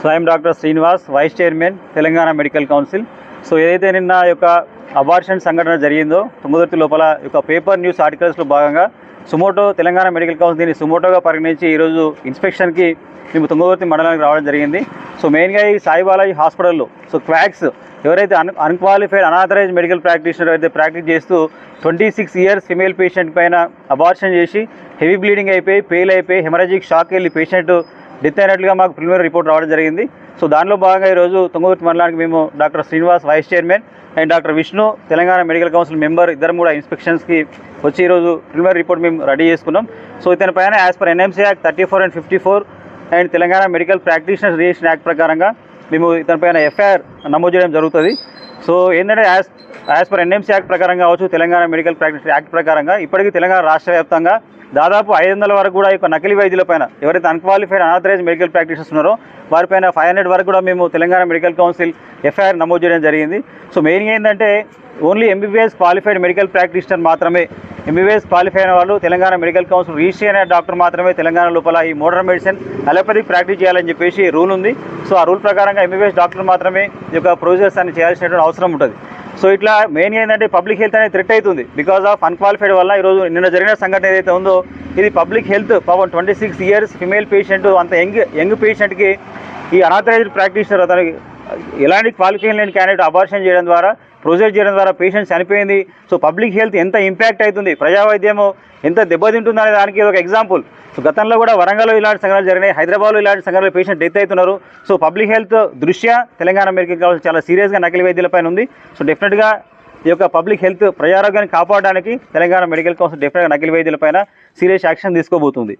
స్వయం doctor Srinivas vice chairman Telangana medical council so ఏదైతే నిన్న యొక్క అబార్షన్ సంఘటన జరిగిందో తుంగతుర్తి లోపల యొక్క పేపర్ న్యూస్ ఆర్టికల్స్లో భాగంగా సుమోటో తెలంగాణ మెడికల్ కౌన్సిల్ దీన్ని సుమోటోగా పరిగణించి ఈరోజు ఇన్స్పెక్షన్కి మేము తుంగతుర్తి మండలానికి రావడం జరిగింది. సో మెయిన్గా ఈ సాయిబాలాజీ హాస్పిటల్లో సో క్వాక్స్ ఎవరైతే un unqualified unauthorised medical practitioner అయితే ప్రాక్టీస్ చేస్తూ twenty six years female patient పైన అబార్షన్ చేసి హెవీ బ్లీడింగ్ అయిపోయి పెయిల్ అయిపోయి హెమరాజిక్ షాక్ వెళ్ళి పేషెంట్ డెత్ అయినట్లుగా మాకు ప్రిలిమినరీ రిపోర్ట్ రావడం జరిగింది. సో దానిలో భాగంగా ఈరోజు తుంగతుర్తి మండలానికి మేము doctor Srinivas vice chairman and doctor Vishnu Telangana medical council member ఇద్దరం కూడా ఇన్స్పెక్షన్స్కి వచ్చి ఈరోజు ప్రిలిమినరీ రిపోర్ట్ మేము రెడీ చేసుకున్నాం. సో ఇతని పైన as per NMC act thirty four and fifty four and Telangana medical practitioners registration act ప్రకారంగా మేము ఇతని పైన ఎఫ్ఐఆర్ నమోదు చేయడం జరుగుతుంది. సో ఏంటంటే as as per NMC act ప్రకారం కావచ్చు తెలంగాణ మెడికల్ ప్రాక్టీస్ యాక్ట్ ప్రకారంగా ఇప్పటికీ తెలంగాణ రాష్ట్ర వ్యాప్తంగా దాదాపు ఐదు వందల వరకు కూడా ఈ యొక్క నకిలీ వైద్యుల పైన ఎవరైతే అన్క్వాలిఫైడ్ అనాథరైజ్ మెడికల్ ప్రాక్టీషనర్స్ ఉన్నారో వారిపైన ఫైవ్ హండ్రెడ్ వరకు కూడా మేము తెలంగాణ మెడికల్ కౌన్సిల్ ఎఫ్ఐఆర్ నమోదు చేయడం జరిగింది. సో మెయిన్గా ఏంటంటే only MBBS qualified medical practitioner మాత్రమే ఎంబీబీఎస్ క్వాలిఫై అయిన వాళ్ళు తెలంగాణ మెడికల్ కౌన్సిల్ రిజిస్టర్ అయిన డాక్టర్ మాత్రమే తెలంగాణ లోపల ఈ మోడర్న్ మెడిసిన్ అలోపతిక్ ప్రాక్టీస్ చేయాలని చెప్పేసి రూల్ ఉంది. సో ఆ రూల్ ప్రకారంగా ఎంబీబీఎస్ డాక్టర్ మాత్రమే ఈ యొక్క ప్రొసీజర్స్ అన్ని చేయాల్సినటువంటి అవసరం ఉంటుంది. సో ఇట్లా మెయిన్ ఏంటంటే పబ్లిక్ హెల్త్ అనేది థ్రెట్ అవుతుంది. బికాస్ ఆఫ్ అన్క్వాలిఫైడ్ వల్ల ఈరోజు నిన్న జరిగిన సంఘటన ఏదైతే ఉందో ఇది పబ్లిక్ హెల్త్ పాపం twenty six years female patient అంత యంగ్ యంగ్ పేషెంట్కి ఈ అనాథరైజ్డ్ ప్రాక్టీషనర్ అతనికి ఎలాంటి క్వాలిఫికేషన్ లేని క్యాండిడేట్ అబార్షన్ చేయడం ద్వారా ప్రొసీజర్ చేయడం ద్వారా పేషెంట్ చనిపోయింది. సో పబ్లిక్ హెల్త్ ఎంత ఇంపాక్ట్ అవుతుంది? ప్రజావైద్యము ఎంత దెబ్బతింటుంది అనే దానికి ఒక ఎగ్జాంపుల్ సో గతంలో కూడా వరంగల్లో ఇలాంటి సంఘటనలు జరిగినాయి. హైదరాబాద్లో ఇలాంటి సంఘటనలు పేషెంట్ డెత్ అవుతున్నారు. సో పబ్లిక్ హెల్త్ దృష్ట్యా తెలంగాణ మెడికల్ కాలేజ్ చాలా సీరియస్గా నకిలీ వైద్యులపైన ఉంది. సో డెఫినెట్గా ఈ యొక్క పబ్లిక్ హెల్త్ ప్రజారోగ్యాన్ని కాపాడడానికి తెలంగాణ మెడికల్ కౌన్సిల్ డెఫినెట్గా నకిలీ వైద్యులపైన సీరియస్ యాక్షన్ తీసుకోబోతుంది.